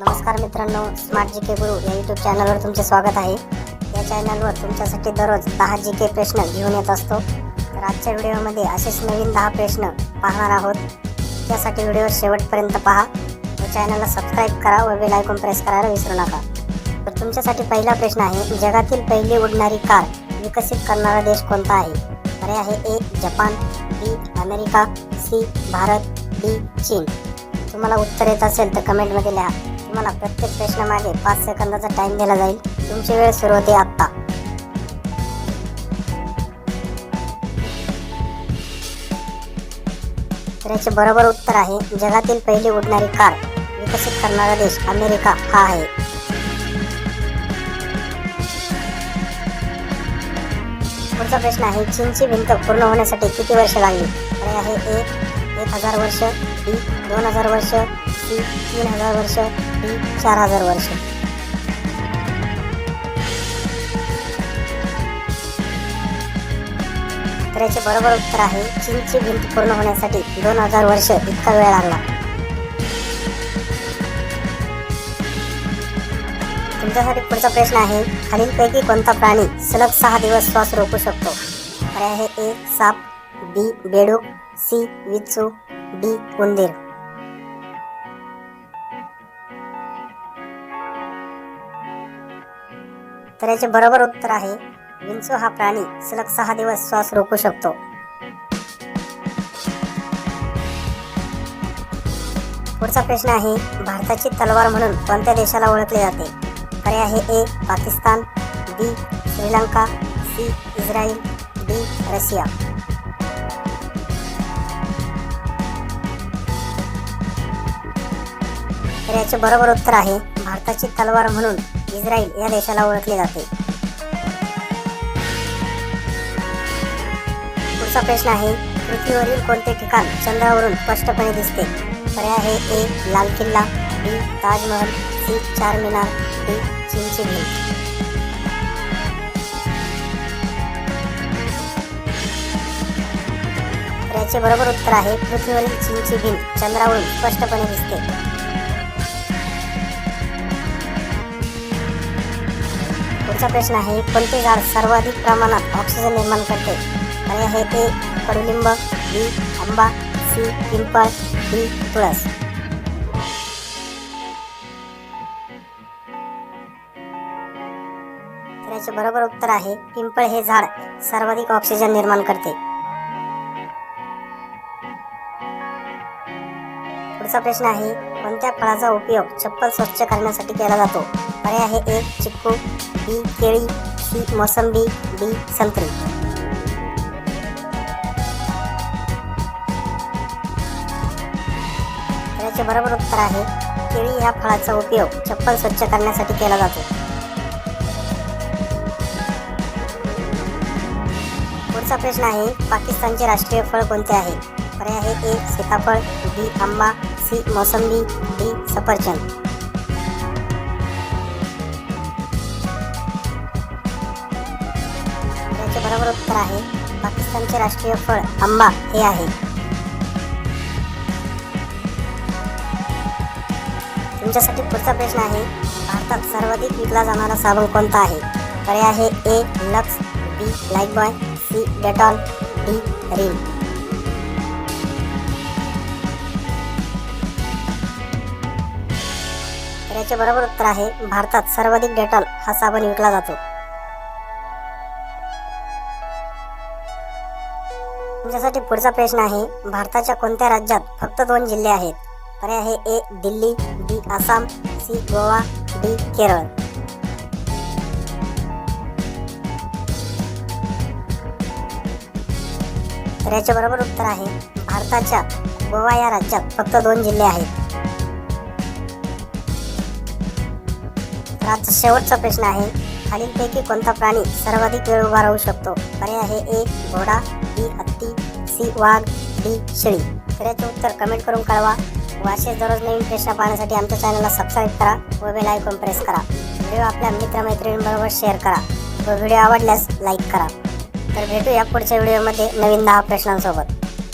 नमस्कार मित्रांनो स्मार्ट जी के गुरु या यूट्यूब चॅनलवर तुमचे स्वागत आहे. या चॅनलवर तुमच्यासाठी दररोज दहा जी के प्रश्न घेऊन येत असतो. तर आजच्या व्हिडिओमध्ये असेच नवीन दहा प्रश्न पाहणार आहोत. त्यासाठी व्हिडिओ शेवटपर्यंत पहा. व चॅनलला सबस्क्राईब करा व बेल आयकॉन प्रेस करायला विसरू नका. तर तुमच्यासाठी पहिला प्रश्न आहे जगातील पहिली उडणारी कार विकसित करणारा देश कोणता आहे? पर्याय आहे A Japan B America C Bharat D चीन. तुम्हाला उत्तर येत असेल तर कमेंटमध्ये लिहा. तुम्हाला प्रत्येक प्रश्नामागे पाच सेकंदाचा टाइम दिला जाईल. तुमची वेळ सुरू होते आत्ता. तर याचे बरोबर उत्तर आहे जगातील पहिली उडणारी कार विकसित करणारा देश अमेरिका हा आहे. पुढचा प्रश्न आहे चीनची भिंत पूर्ण होण्यासाठी किती वर्ष लागली? आहे एक एक हजार वर्ष बी दोन हजार वर्ष सी तीन हजार वर्ष डी चार हजार वर्ष. तर याचे बरोबर उत्तर आहे चीनची भिंत पूर्ण होण्यासाठी दोन हजार वर्ष इतका वेळ लागला तुमच्यासाठी पुढचा प्रश्न आहे खालीलपैकी कोणता प्राणी सलग सहा दिवस श्वास रोखू शकतो? पर्याय आहे ए साप बी बेडूक सी विचू डी उंदीर तर याचे बरोबर उत्तर आहे विंचू हा प्राणी सलग सहा दिवस श्वास रोखू शकतो पुढचा प्रश्न आहे भारताची तलवार म्हणून कोणत्या देशाला ओळखले जाते पर्याय आहे A Pakistan B Sri Lanka C Israel D Russia तर याचे बरोबर उत्तर आहे भारताची तलवार म्हणून इस्रायल या देशाला ओळखले जाते. पुढचा प्रश्न आहे पृथ्वीवरील कोणते ठिकाण चंद्रावरून स्पष्टपणे दिसते? पर्याय आहे A Lal Killa B Taj Mahal C Charminar D चीनची भेट याचे बरोबर उत्तर आहे पृथ्वीवरील चीनची भिंत चंद्रावरून स्पष्टपणे दिसते. पुढचा प्रश्न आहे कोणते झाड सर्वाधिक प्रमाणात ऑक्सिजन निर्माण करते? पर्याय आहे ते कडुलिंब बी आंबा सी पिंपळ डी तुळस. तर याचे बरोबर उत्तर आहे पिंपळ हे झाड सर्वाधिक ऑक्सिजन निर्माण करते. पुढचा प्रश्न आहे कोणत्या फळाचा उपयोग चप्पल स्वच्छ करण्यासाठी केला जातो? पर्याय आहे ए चिक्कू बी केळी सी मोसंबी डी संत्री. तर याचे बरोबर उत्तर आहे केळी ह्या फळाचा उपयोग चप्पल स्वच्छ करण्यासाठी केला जातो. पुढचा प्रश्न आहे पाकिस्तानचे राष्ट्रीय फळ कोणते आहे? पर्याय आहे ए सीताफळ बी आंबा सी मोसंबी डी सफरचंद. बरोबर उत्तर आहे. पाकिस्तानचे राष्ट्रीय फळ आंबा हे आहे. तुमच्यासाठी पुढचा प्रश्न आहे भारतात सर्वाधिक विकला जाणारा साबण कोणता आहे? पर्याय आहे A Lux B Lifebuoy C Dettol D Rin याचे बरोबर उत्तर आहे भारतात सर्वाधिक डेटॉल हा साबण विकला जातो. तुमच्यासाठी पुढचा प्रश्न आहे भारताच्या कोणत्या राज्यात फक्त दोन जिल्हे आहेत? पर्याय आहे A Delhi B Assam C Goa D Kerala. तर याचे बरोबर उत्तर आहे भारताच्या गोवा या राज्यात फक्त दोन जिल्हे आहेत. तर आजचा शेवटचा प्रश्न आहे खालीलपैकी कोणता प्राणी सर्वाधिक वेळ उभा राहू शकतो? पर्याय आहे ए घोडा बी हत्ती सी वाघ डी शेळी. तर याचं उत्तर कमेंट करून कळवा. व असेच दररोज नवीन प्रश्न पाहण्यासाठी आमच्या चॅनलला सबस्क्राईब करा व बेल आयकॉन प्रेस करा. व्हिडिओ आपल्या मित्रमैत्रिणींबरोबर शेअर करा व व्हिडिओ आवडल्यास लाईक करा. तर भेटूया पुढच्या व्हिडिओमध्ये नवीन दहा प्रश्नांसोबत.